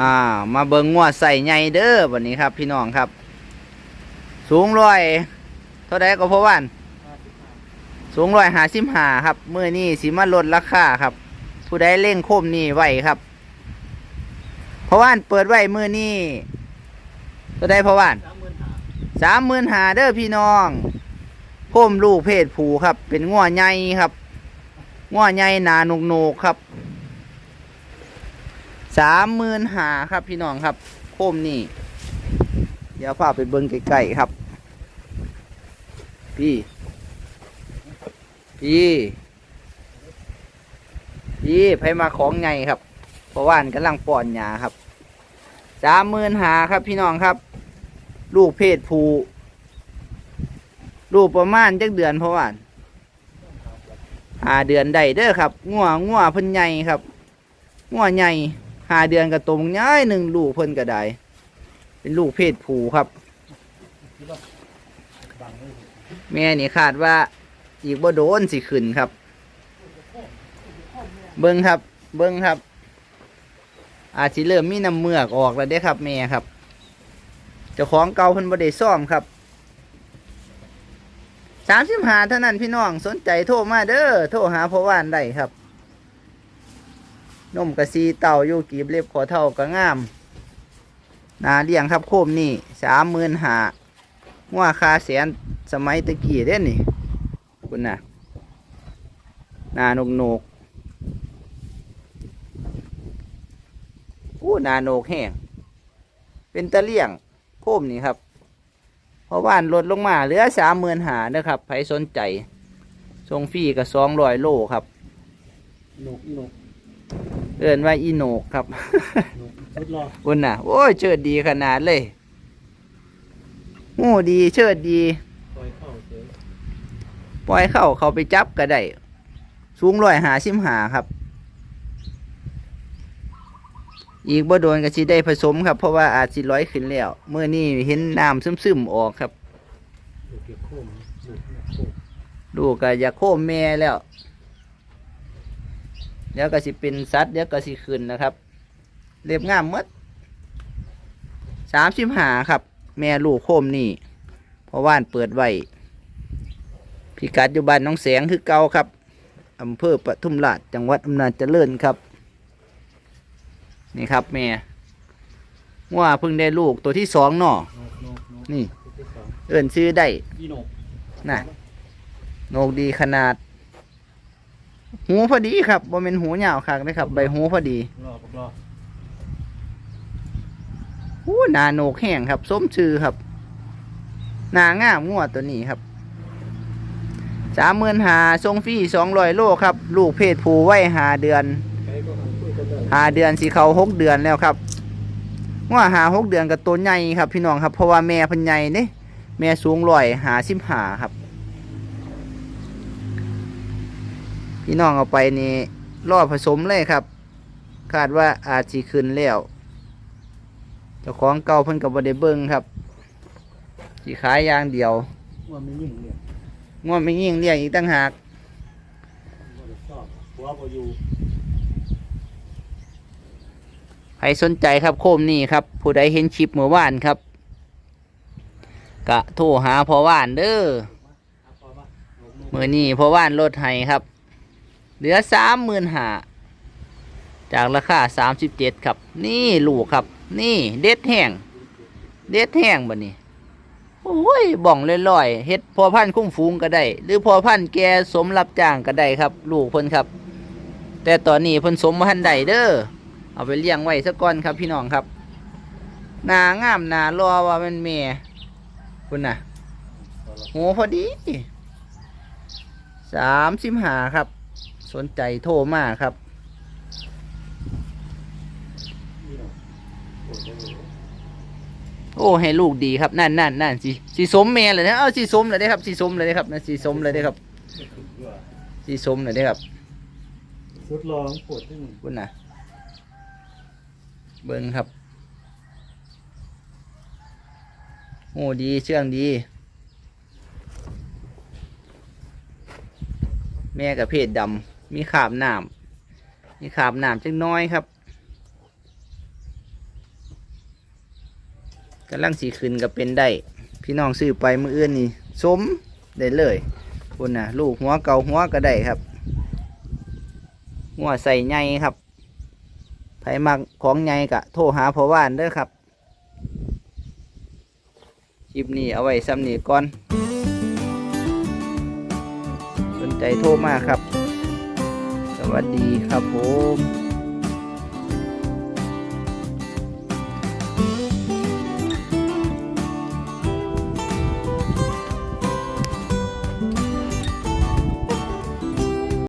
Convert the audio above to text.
อ่า มาเบิงงวดใส่ใหญ่เด้อวันนี้ครับ พี่น้องครับ สูงร้อยเท่าไดก็พอวันสูงร้อยหาสิบหาครับมือนี่สิมาลดราคาครับ ผู้ใดเล่งโคมนี่ไหวครับเพราะว่านเปิดไว้มือนี่เท่าไดเพราะว่านสามหมื่นหาเด้อพี่น้องโคมลูกเพศผูครับ เป็นง้อใหญ่ครับง้อใหญ่หนาหนุกโนกๆครับ สามหมื่นหาครับพี่น้องครับโคมนี่เดี๋ยวพาไปเบิ้งใกล้ๆครับ พี่ พี่ พี่ไผมาของไงครับเพราะว่านกำลังป้อนหยาครับสามหมื่นหาครับพี่น้องครับ ลูกเพศผูลูกประมาณจักเดือนเพราะว่านหาเดือนได้เด้อครับ งัวงัวเพิ่นใหญ่ครับ งัวใหญ่ หาเดือนกับตรงย้ายหนึ่งลูกเพิ่นก็ได้ เป็นลูกเพศผู้ครับ แม่นี่คาดว่าอีกบ่โดนสิขึ้นครับ เบิ้งครับ เบิ้งครับ อาจสิเริ่มมีน้ำเมือกออกแล้วเด้ครับ แม่ครับเจ้าของเก่าเพิ่นบ่ได้ซ่อมครับสามสิบหาเท่านั้นพี่น้องสนใจโทรมาเด้อโทรหาพ่อว่านได้ครับ นมกระซีเต่าอยู่กีบเล็บขอเท่าก็งามนาเลี้ยงครับโคมนี่สามหมื่นหาว่าคาแสนสมัยตะกี้เด้นี่คุณน่ะนานกโนกอู้นาโนกแห้งเป็นตะเลี่ยงโคมนี่ครับเพราะว่านลดลงมาเหลือสามหมื่นหานะครับใครสนใจทรงฟรีกับสองร้อยโลครับนกนก เอินว่าอีโนกครับหนุกสุดรอคุณน่ะ โอ้ยเชิดดีขนาดเลยโอ้ดีเชิดดีปล่อยเข้าเฉยปล่อยเข้าเขาไปจับก็ได้สูงร้อยหาสิมหาครับ อีกบ่โดนก็สิได้ผสมครับ เพราะว่าอาจสิร้อยขึ้นแล้วเมื่อนี้เห็นน้ำซึมๆออกครับหนุกเก็บโค้งหนุกหนุกโค้ง ลูกก็อยากโค้มแม่แล้วเดี๋ยวก็สิเป็นสัตว์เดี๋ยวก็สิขึ้นนะครับ เรียบงามหมดสามสิบหาครับ แม่ลูกโคมนี่เพราะว่านเปิดไว้พิกัดอยู่บ้านน้องแสงคือเก่าครับอำเภอปทุมราชจังหวัดอำนาจเจริญครับ นี่ครับแม่ว่าเพิ่งได้ลูกตัวที่สองเนาะหนุกหนุกหนุกนี่ตัวที่สองเอิ่นซื้อได้อีหนุกน่ะ โนกดีขนาด หูพอดีครับบ่เป็นหูยาวคักเลยครับ ใบหูพอดีรอปกรอหูหนาโหนกแห้งครับส้มชื่อครับหนางามงวดตัวนี้ครับสามหมื่นหาทรงฟรีสองร้อยโลครับ ลูกเพศผู้ไว้หาเดือนใครก็หันคุยกันได้หาเดือนสีเขาหกเดือนแล้วครับว่าหาหกเดือนกับตัวใหญ่ครับ พี่น้องครับเพราะว่าแม่เพันใหญ่เนี่ยแม่สูงร้อยหาสิบหาครับ พี่น้องเอาไปนี่รอผสมเลยครับ คาดว่าอาจสิขึ้นแล้วเจ้าของเก่าเพิ่นกับบไดเบิงครับสีขายอย่างเดียวว่าไม่ยิ่งเนี่ยง่วงไม่ยิ่งเรียกอีกตั้งหากว่าจะชอบหัวบ่อยู่ใครสนใจครับโคมนี่ครับ ผู้ใดเห็นชิปเมื่อวานครับ กะโทรหาพอว่านเด้อครับพอปะหนุกหนุกมือนี่พอว่านลดให้ครับ เหลือสามหมื่นหาจากราคาสามสิบเจ็ดครับ นี่ลูกครับ นี่เด็ดแห้งเด็ดแห้งบ่นี่โอ้ยบ่องลอยๆเฮ็ดพอพันคุ้มฟูงก็ได้ หรือพอพันแกสมรับจ้างก็ได้ครับ ลูกเพิ่นครับ แต่ตอนนี้เพิ่นสมบ่ทันได้เด้อเอาไปเลี้ยงไว้ซะก่อนครับพี่น้องครับนางามนารอว่ามันแม่คุณน่ะโหพอดีสามสิบหาครับ สนใจโทรมาครับอีหนุกโอ้โหโอ้ให้ลูกดีครับนั่นนั่นนั่นสีสีสมเมเลยนะเอาสีสมเลยได้ครับสีสมเลยได้ครับนะสีสมเลยได้ครับไม่ถึงด้วยสีสมเลยได้ครับสุดรองปวดที่หนึ่งคุณนะเบิ้งครับโอ้ดีเชื่องดี แม่กับเพศดำ มีขาบน้ำมีขาบน้ำจังน้อยครับกำลังสีขึ้นก็เป็นได้ พี่น้องซื้อไปมืออื่นนี่สมได้เลยคุณน่ะลูกหัวเก่าหัวก็ได้ครับหัวใส่ใหญ่ครับไผมักของใหญ่กะ โทรหาพ่อว่านเด้อครับคลิปนี้เอาไว้ซ้ำนี้ก่อน สนใจโทรมาครับ วัสดีครับผม